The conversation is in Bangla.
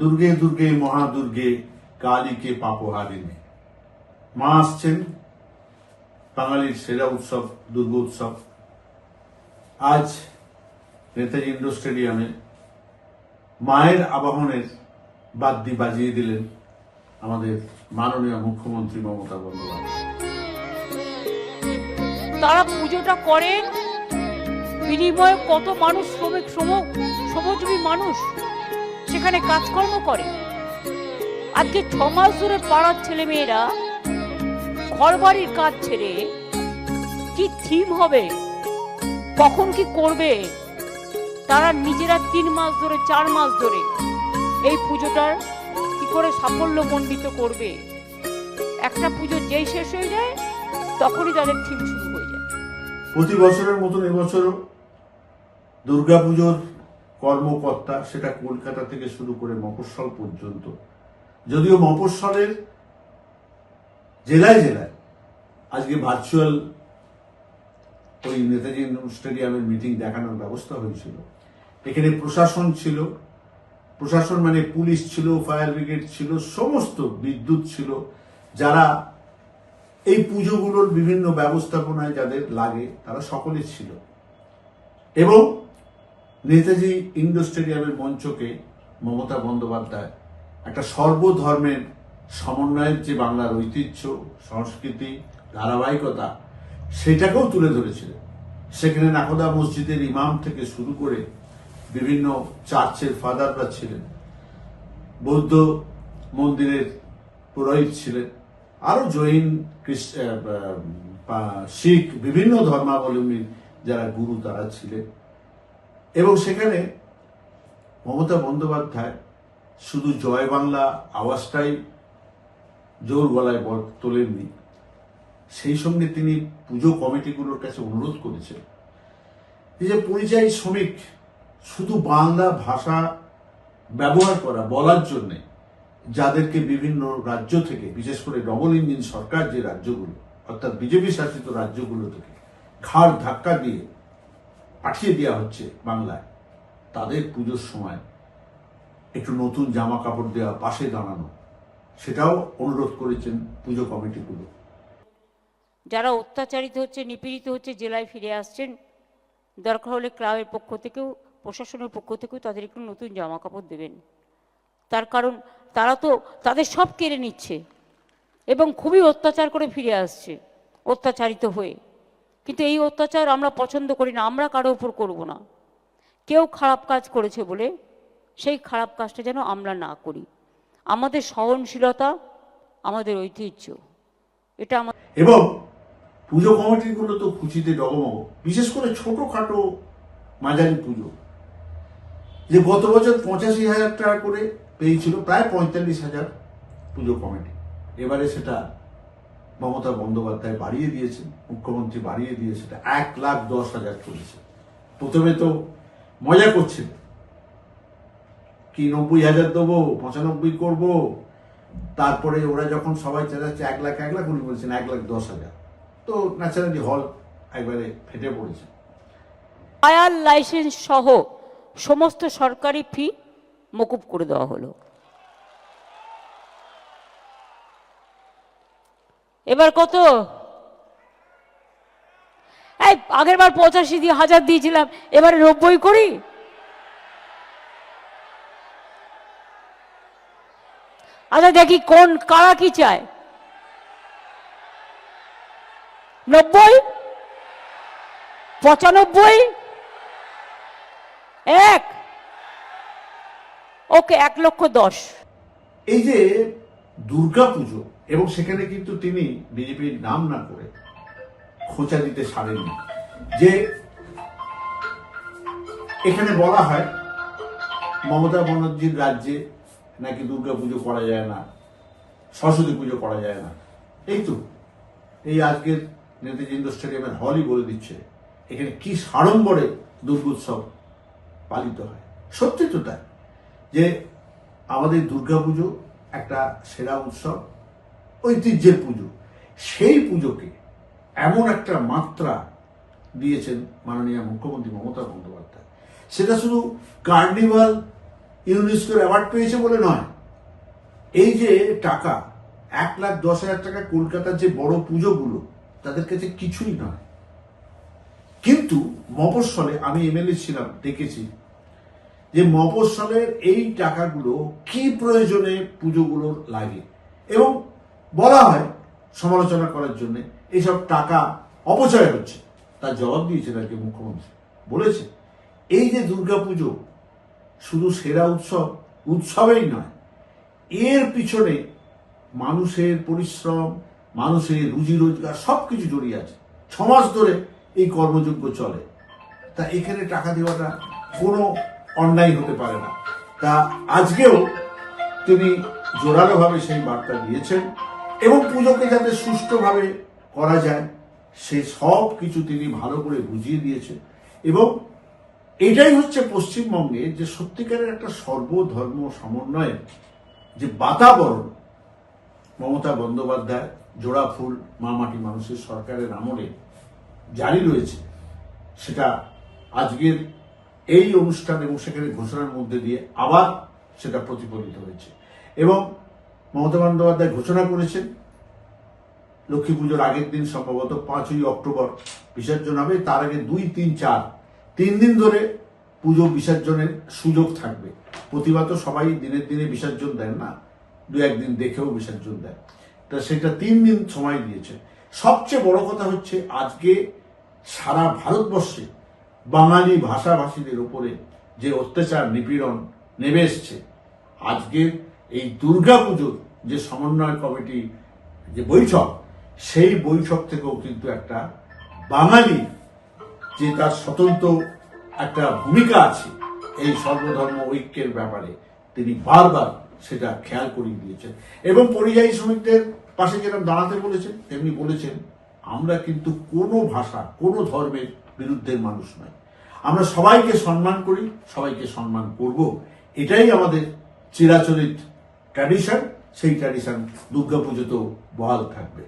দুর্গে দুর্গে, মহাদুর্গে কালীকে পাপহারিণী। মা আসছেন, বাঙালির সেরা উৎসব, দুর্গ উৎসব। আজ নেতাজি ইন্ডোর স্টেডিয়ামে মায়ের আবাহনের বাদ্যি বাজিয়ে দিলেন আমাদের মাননীয় মুখ্যমন্ত্রী মমতা বন্দ্যোপাধ্যায়। তারা পুজোটা করেন, বিনিময়ে কত মানুষ শ্রমিক, শ্রম, শ্রমজীবী মানুষ। সেখানে কাজকর্ম করে। আজকে ছ মাস ধরে পাড়ার ছেলেমেয়েরা ঘর বাড়ির কাজ ছেড়ে কি থিম হবে, কখন কি করবে, তারা নিজেরা তিন মাস ধরে, চার মাস ধরে এই পুজোটার কি করে সাফল্যমণ্ডিত করবে? একটা পুজো যেই শেষ হয়ে যায়, তখনই তাদের থিম শুরু হয়ে যায়। প্রতি বছরের মতন এবছরও দুর্গাপুজোর কর্মকর্তা সেটা কলকাতা থেকে শুরু করে মফস্বল পর্যন্ত। যদিও মফস্বলের জেলায় জেলায়, আজকে ভার্চুয়াল ওই নেতাজি স্টেডিয়ামের মিটিং দেখানোর ব্যবস্থা হয়েছিল। এখানে প্রশাসন ছিল। প্রশাসন মানে পুলিশ ছিল ফায়ার ব্রিগেড ছিল, সমস্ত বিদ্যুৎ ছিল। যারা এই পুজোগুলোর বিভিন্ন ব্যবস্থাপনায় যাদের লাগে, তারা সকলে ছিল। এবং নেতাজি ইন্ডোর স্টেডিয়ামের মঞ্চকে মমতা বন্দ্যোপাধ্যায় একটা সর্বধর্মের সমন্বয়ের যে বাংলার ঐতিহ্য, সংস্কৃতি, ধারাবাহিকতা, সেটাকেও তুলে ধরেছিলেন সেখানে নাকোদা মসজিদের ইমাম থেকে শুরু করে বিভিন্ন চার্চের ফাদাররা ছিলেন। বৌদ্ধ মন্দিরের পুরোহিত ছিলেন। আরও জৈন শিখ, বিভিন্ন ধর্মাবলম্বী যারা গুরু তারা ছিলেন। এবং সেখানে মমতা বন্দ্যোপাধ্যায় শুধু জয় বাংলা আওয়াজটাই জোর গলায় তোলেননি। সেই সঙ্গে তিনি পুজো কমিটিগুলোর কাছে অনুরোধ করেছেন যে পরিযায়ী শ্রমিক শুধু বাংলা ভাষা ব্যবহার করা, বলার জন্যে যাদেরকে বিভিন্ন রাজ্য থেকে, বিশেষ করে ডবল ইঞ্জিন সরকার যে রাজ্যগুলো, অর্থাৎ বিজেপি শাসিত রাজ্যগুলো থেকে, ঘাড় ধাক্কা দিয়ে পাঠিয়ে দেওয়া হচ্ছে বাংলায়। তাদের পুজোর সময় একটু নতুন জামা কাপড় দেওয়া, পাশে দাঁড়ানো, সেটাও অনুরোধ করেছেন পুজো কমিটিগুলো। যারা অত্যাচারিত হচ্ছে, নিপীড়িত হচ্ছে, জেলায় ফিরে আসছেন, দরকার হলে ক্লাবের পক্ষ থেকেও, প্রশাসনের পক্ষ থেকেও তাদের একটু নতুন জামা কাপড় দেবেন। তার কারণ, তারা তো তাদের সব কেড়ে নিচ্ছে এবং খুবই অত্যাচার করে ফিরে আসছে, অত্যাচারিত হয়ে। কিন্তু এই অত্যাচার আমরা পছন্দ করি না, আমরা কারও উপর করব না। কেউ খারাপ কাজ করেছে বলে সেই খারাপ কাজটা যেন আমরা না করি। আমাদের সহনশীলতা, আমাদের ঐতিহ্য, এটা আমার এবং পুজো কমিটিগুলো তো খুশিতে ডগমগ বিশেষ করে ছোটখাটো মাঝারি পুজো। যে গত বছর পঁচাশি হাজার টাকা করে পেয়েছিল, প্রায় পঁয়তাল্লিশ হাজার পুজো কমিটি। এবারে সেটা মমতা বন্দ্যোপাধ্যায় বাড়িয়ে দিয়েছেন, মুখ্যমন্ত্রী বাড়িয়ে দিয়ে সেটা এক লাখ দশ হাজার করেছে প্রথমে তো মজা করছিল কি নব্বই হাজার দেবো, পঁচানব্বই করব, তারপরে ওরা যখন সবাই চালাচ্ছে এক লাখ এক লাখ, উনি বলছেন এক লাখ দশ হাজার। তো ন্যাচারালি হল একবারে ফেটে পড়েছে। ফায়ার লাইসেন্স সহ সমস্ত সরকারি ফি মকুব করে দেওয়া হলো। এবার কত? এই আগের বার পঁচাশি দিয়ে হাজার দিয়েছিলাম, এবারে নব্বই করি? আচ্ছা দেখি কোন, কারা কি চায়? নব্বই? পঁচানব্বই? এক? ওকে, এক লক্ষ দশ। এই যে দুর্গা পুজো এবং সেখানে কিন্তু তিনি বিজেপির নাম না করে খোঁচা দিতে সারেননি যে এখানে বলা হয়, মমতা ব্যানার্জির রাজ্যে নাকি দুর্গা পুজো করা যায় না, সরস্বতী পুজো করা যায় না। এই তো, এই আজকের নেতাজি ইন্ডোর স্টেডিয়ামের হলই বলে দিচ্ছে, এখানে কি সাড়ম্বরে দুর্গোৎসব পালিত হয়। সত্যি তো তাই, যে আমাদের দুর্গাপুজো একটা সেরা উৎসব ঐতিহ্যের পুজো। সেই পুজোকে এমন একটা মাত্রা দিয়েছেন মাননীয় মুখ্যমন্ত্রী মমতা বন্দ্যোপাধ্যায়। সেটা শুধু কার্নিভাল ইউনেস্কোর অ্যাওয়ার্ড পেয়েছে বলে নয়, এই যে টাকা, এক লাখ দশ হাজার টাকা কলকাতার যে বড় পুজোগুলো, তাদের কাছে কিছুই নয়। কিন্তু মফস্বলে আমি এমএলএ ছিলাম, দেখেছি যে মফস্বলের এই টাকাগুলো কি প্রয়োজনে পুজোগুলোর লাগে। এবং বলা হয় সমালোচনা করার জন্য এইসব টাকা অপচয় হচ্ছে। তার জবাব দিয়েছেন আর কি মুখ্যমন্ত্রী। বলেছে, এই যে দুর্গাপুজো শুধু সেরা উৎসব, উৎসবেই নয়, এর পিছনে মানুষের পরিশ্রম, মানুষের রুজি রোজগার সব কিছু জড়িয়ে আছে। ছমাস ধরে এই কর্মযজ্ঞ চলে। তা এখানে টাকা দেওয়াটা কোনো অন্যায় হতে পারে না। তা আজকেও তিনি জোরালোভাবে সেই বার্তা দিয়েছেন। এবং পুজোকে যাতে সুষ্ঠুভাবে করা যায়, সে সব কিছু তিনি ভালো করে বুঝিয়ে দিয়েছেন। এবং এটাই হচ্ছে পশ্চিমবঙ্গে যে সত্যিকারের একটা সর্বধর্ম সমন্বয়ের যে বাতাবরণ। মমতা বন্দ্যোপাধ্যায়, জোড়া ফুল, মা মাটি মানুষের সরকারের আমলে জারি রয়েছে। সেটা আজকের এই অনুষ্ঠান এবং সেখানে ঘোষণার মধ্যে দিয়ে আবার সেটা প্রতিফলিত হয়েছে। এবং মমতা বন্দ্যোপাধ্যায় ঘোষণা করেছেন, লক্ষ্মী পুজোর আগের দিন সম্ভবত পাঁচই অক্টোবর বিসর্জন হবে তার আগে দুই, তিন, চার, তিন দিন ধরে পুজো বিসর্জনের সুযোগ থাকবে। প্রতিভা তো সবাই দিনের দিনে বিসর্জন দেন না, দু একদিন দেখেও বিসর্জন দেয় তা সেটা তিন দিন সময় দিয়েছে। সবচেয়ে বড় কথা হচ্ছে, আজকে সারা ভারতবর্ষে বাঙালি ভাষাভাষীদের উপরে যে অত্যাচার, নিপীড়ন নেমে এসছে আজকের এই দুর্গাপুজোর যে সমন্বয় কমিটি, যে বৈঠক, সেই বৈঠক থেকেও কিন্তু একটা বাঙালি যে তার স্বতন্ত্র একটা ভূমিকা আছে এই সর্বধর্ম ঐক্যের ব্যাপারে, তিনি বারবার সেটা খেয়াল করিয়ে দিয়েছেন। এবং পরিযায়ী শ্রমিকদের পাশে যেরকম দাঁড়াতে বলেছেন, তেমনি বলেছেন, আমরা কিন্তু কোনো ভাষা, কোনো ধর্মের বিরুদ্ধের মানুষ নয় আমরা সবাইকে সম্মান করি, সবাইকে সম্মান করব। এটাই আমাদের চিরাচরিত ট্র্যাডিশন সেই ট্র্যাডিশন দুর্গাপুজোতেও বহাল থাকবে।